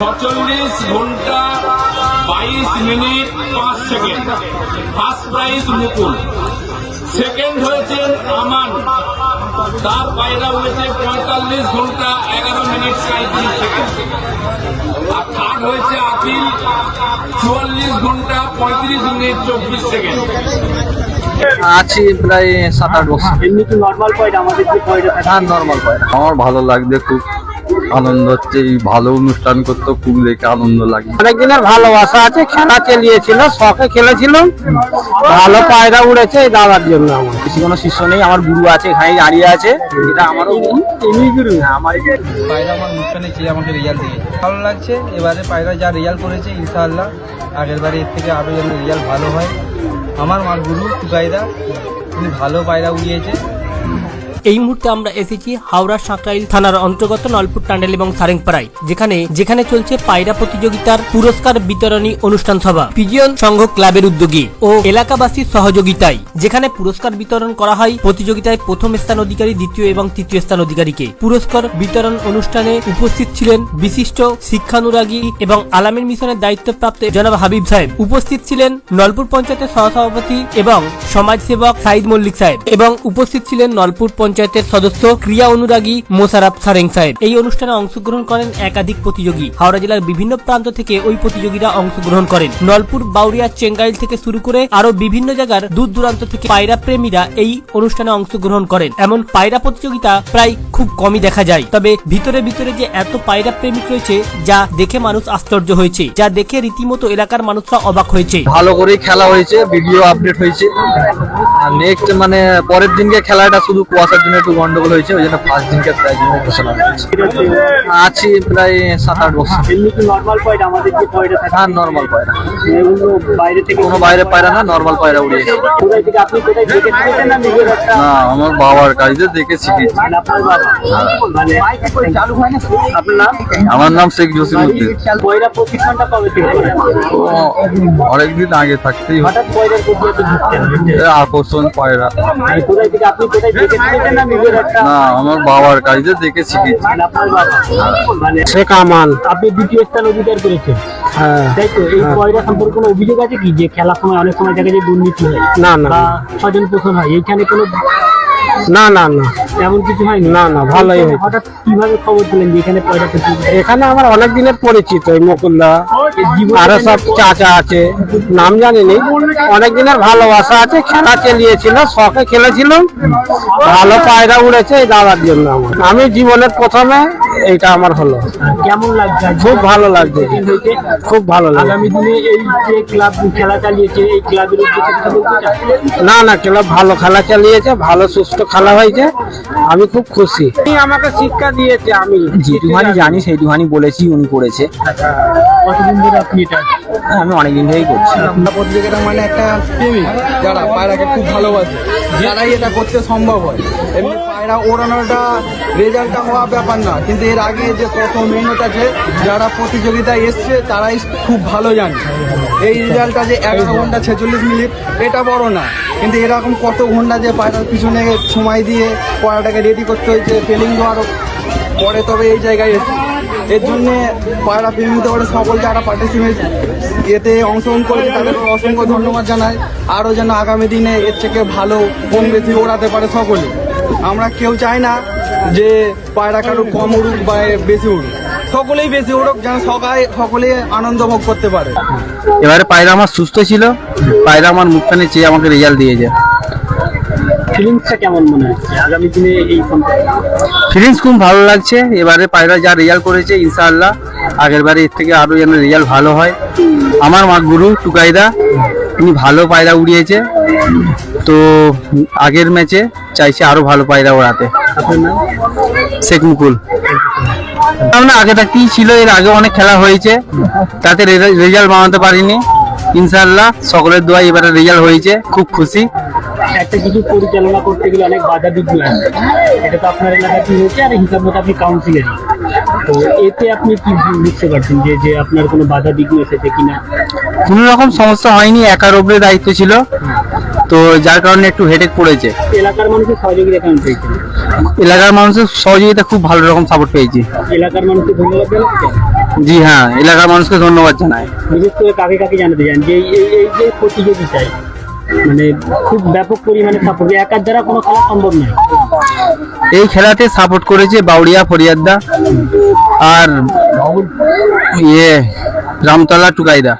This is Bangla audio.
ছচল্লিশ ঘণ্টা বাইশ মিনিট পাঁচ second. First prize Mukul. Second হয়েছেন আমান। তার পায়রা হয়েছে পঁয়তাল্লিশ ঘণ্টা এগারো মিনিট সাঁত্রিশ সেকেন্ড। আর থার্ড হয়েছে আকিল চুয়াল্লিশ ঘণ্টা পঁয়ত্রিশ মিনিট চব্বিশ সেকেন্ড। আছি প্রায় সাত আট বছর। এমনি কি নর্মাল পয়েন্ট আমাদের যে পয়েন্ট হ্যাঁ নর্মাল পয়রা আমার ভালো লাগবে খুব। আনন্দ হচ্ছে এই ভালো অনুষ্ঠান করতো খুব দেখে আনন্দ লাগে। অনেক দিনের ভালোবাসা আছে খেলা চালিয়েছিল শখে খেলেছিল। ভালো পায়রা উড়েছে এই দাদার জন্য আমার। কিছু কোনো শিষ্য নেই আমার গুরু আছে এখানে দাঁড়িয়ে আছে। এটা আমারও গুরু এমনি গুরু আমার পায়রা আমার মুখখানে চেয়ে আমাকে রেজাল্ট দিয়েছে। ভালো লাগছে এবারে পায়রা যা রেজাল্ট করেছে ইনশাআল্লাহ আগের বারে এর থেকে আরও যেন রেজাল্ট ভালো হয়। আমার মা গুরু টুকাইদা তিনি ভালো পায়রা উড়িয়েছে। এই মুহূর্তে আমরা এসেছি হাওড়া সাঁকরাইল থানার অন্তর্গত নলপুর টান্ডেল এবং সারেংপাড়ায়, যেখানে যেখানে চলছে পায়রা প্রতিযোগিতার পুরস্কার বিতরণী অনুষ্ঠান সভা। পিজিয়ন সংঘ ক্লাবের উদ্যোগে ও এলাকাবাসীর সহযোগিতায়, যেখানে পুরস্কার বিতরণ করা হয় প্রতিযোগিতায় প্রথম স্থান অধিকারী, দ্বিতীয় এবং তৃতীয় স্থান অধিকারীকে। পুরস্কার বিতরণ অনুষ্ঠানে উপস্থিত ছিলেন বিশিষ্ট শিক্ষানুরাগী এবং আলামিন মিশনের দায়িত্বপ্রাপ্ত জনাব হাবিব সাহেব। উপস্থিত ছিলেন নলপুর পঞ্চায়েতের সহসভাপতি এবং সমাজসেবক সাইদ মল্লিক সাহেব এবং উপস্থিত ছিলেন নলপুর পঞ্চায়েতের সদস্য ক্রিয়া অনুরাগী মোশারফ সারেং সাহেব। এই অনুষ্ঠানে অংশগ্রহণ করেন একাধিক প্রতিযোগী। হাওড়া জেলার বিভিন্ন প্রান্ত থেকে ওই প্রতিযোগীরা অংশগ্রহণ করেন। নলপুর, বাউরিয়া, চেঙ্গাইল থেকে শুরু করে আরও বিভিন্ন জায়গার দূর দূরান্ত থেকে পায়রা প্রেমীরা এই অনুষ্ঠানে অংশগ্রহণ করেন। এমন পায়রা প্রতিযোগিতা প্রায় খুব কমই দেখা যায়। তবে ভিতরে ভিতরে যে এত পায়রা প্রেমিক রয়েছে, যা দেখে মানুষ আশ্চর্য হয়েছে, যা দেখে রীতিমতো এলাকার মানুষরা অবাক হয়েছে। ভালো করেই খেলা হয়েছে ভিডিও আপডেট হয়েছে। আর নেক্সট মানে পরের দিনকে খেলাটা শুধু কুয়াশার জন্য একটু গন্ডগোল হয়েছে ওই জন্য ফার্স্ট দিনকে প্রাইজ ঘোষণা হয়েছে। আছি প্রায় সাত আট বছর। এমনি কি নর্মাল পয়েন্ট আমাদের যে পয়েন্ট হ্যাঁ নর্মাল পয়রা এগুলো বাইরে থেকে কোনো বাইরে পায়রা না নর্মাল পায়রা উড়িয়েছে কোথায় থেকে আপনি কোথায় দেখে শিখেছেন না নিজের একটা? না আমার বাবার কাছে দেখে শিখেছি মানে আপনার বাবা? মানে চালু হয় না? আপনার নাম? আমার নাম শেখ জসিমুদ্দিন পয়রা প্রশিক্ষণটা কবে থেকে অনেকদিন আগে থাকতেই হঠাৎ পায়রা কোথায় দেখে শিখেছেন না না আমার বাবার কাছে দেখে শিখেছি মানে মানে শেখ আমান। আপনি দ্বিতীয় স্থান অধিকার করেছেন। তাই তো এই পয়রা সম্পর্কে কোনো অভিযোগ আছে কি? যে খেলার সময় অনেক সময় দেখা যায় দুর্নীতি হয়। না না। বা স্বজন পোষণ হয়। এইখানে কোনো না না না। এমন কিছু হয় না না ভালোই হয় হঠাৎ কীভাবে খবর দিলেন যে এখানে পয়রা এখানে আমার অনেক দিনের পরিচিত ওই মুকুলদা। আরও সব চাচা আছে নাম জানিনি। অনেক দিনের ভালোবাসা আছে খেলা চালিয়েছিল শখে খেলেছিল ভালো পায়রা উড়েছে এই দাদার জন্য আমার। আমি জীবনের প্রথমে এইটা আমার হলো। কেমন লাগছে খুব ভালো লাগছে। খুব ভালো লাগছে। আগামী দিনে এই যে ক্লাব খেলা চালিয়েছে এই ক্লাবের না না ক্লাব ভালো খেলা চালিয়েছে ভালো সুস্থ খেলা হয়েছে। আমি খুব খুশি। আমাকে শিক্ষা দিয়েছে আমি যেটুখানি জানি সেইটুখানি বলেছি উনি করেছে। কতদিন ধরে আপনি এটা আমি অনেকদিন ধরেই করছি। প্রতিযোগিতা মানে একটা প্রেমিক যারা পায়রাকে খুব ভালোবাসে। যারাই এটা করতে সম্ভব হয়। এমনি পায়রা ওড়ানোটা রেজাল্টটা হওয়া ব্যাপার না কিন্তু এর আগে যে কত মেহনত আছে যারা প্রতিযোগিতায় এসছে তারাই খুব ভালো জানে। এই রেজাল্টটা যে এগারো ঘণ্টা ছেচল্লিশ মিনিট এটা বড় না। কিন্তু এরকম কত ঘণ্টা যে পায়রার পিছনে সময় দিয়ে পয়রাটাকে রেডি করতে হয়েছে ফিলিং দেওয়ারও পরে তবে এই জায়গায় এসছে। এর জন্য পায়রা প্রেমিত করে সকল যারা পার্টিসিপেট এতে অংশগ্রহণ করেছে, তাদের অসংখ্য ধন্যবাদ জানাই। আরও যেন আগামী দিনে এর থেকে ভালো, কম বেশি ওড়াতে পারে সকলে। আমরা কেউ চাই না যে পায়রা কারও কম উড়ুক বা বেশি উড়ুক। সকলেই বেশি উড়ুক যেন সবাই, সকলে আনন্দ ভোগ করতে পারে। এবারে পায়রা আমার সুস্থ ছিল। পায়রা আমার মুখখানে চেয়ে আমাকে রেজাল্ট দিয়েছে। ফিলিংসটা কেমন মনে হচ্ছে? আগামী দিনে এই ফিলিংস খুব ভালো লাগছে। এবারে পায়রা যা রেজাল্ট করেছে ইনশাআল্লাহ। আগের বারে এর থেকে আরও যেন রেজাল্ট ভালো হয়। আমার মা গুরু টুকাইদা তিনি ভালো পায়রা উড়িয়েছে। তো আগের ম্যাচে চাইছে আরও ভালো পায়রা ওড়াতে। শেখ মুকুল। না আগে থাকতেই ছিল এর আগে অনেক খেলা হয়েছে। তাতে রেজাল্ট বানাতে পারিনি। ইনশাআল্লাহ সকলের দোয়া এবারে রেজাল্ট হয়েছে। খুব খুশি। একটা কিছু পরিচালনা করতে গেলে অনেক বাধা বিঘ্ন আসে এটা তো আপনার এলাকাতেই হয়েছে আর হিসাব মতো আপনি কাউন্সিলারই তো এতে আপনি কি বুঝতে পারছেন যে যে আপনার কোনো বাধা বিঘ্ন এসেছে কিনা? কোনো রকম সমস্যা হয়নি একার ওপরে দায়িত্ব ছিল। তো যার কারণে একটু হেডেক পড়েছে। এলাকার মানুষের সহযোগিতা কেমন পেয়েছেন এলাকার মানুষের সহযোগিতা খুব ভালো রকম সাপোর্ট পেয়েছি। এলাকার মানুষকে ধন্যবাদ জানাচ্ছেন জি হ্যাঁ এলাকার মানুষকে ধন্যবাদ জানাই। বিশেষ করে কাকে কাকে জানাতে চান? যে এই এই- এই যে প্রতিযোগিতায়। মানে খুব ব্যাপক পরিমাণে সাপোর্ট একার দ্বারা কোনো খেলা সম্ভব নয়। এই খেলাতে সাপোর্ট করেছে বাউরিয়া ফরিয়াদ্দা আর ইয়ে রামতলা টুকাইদা।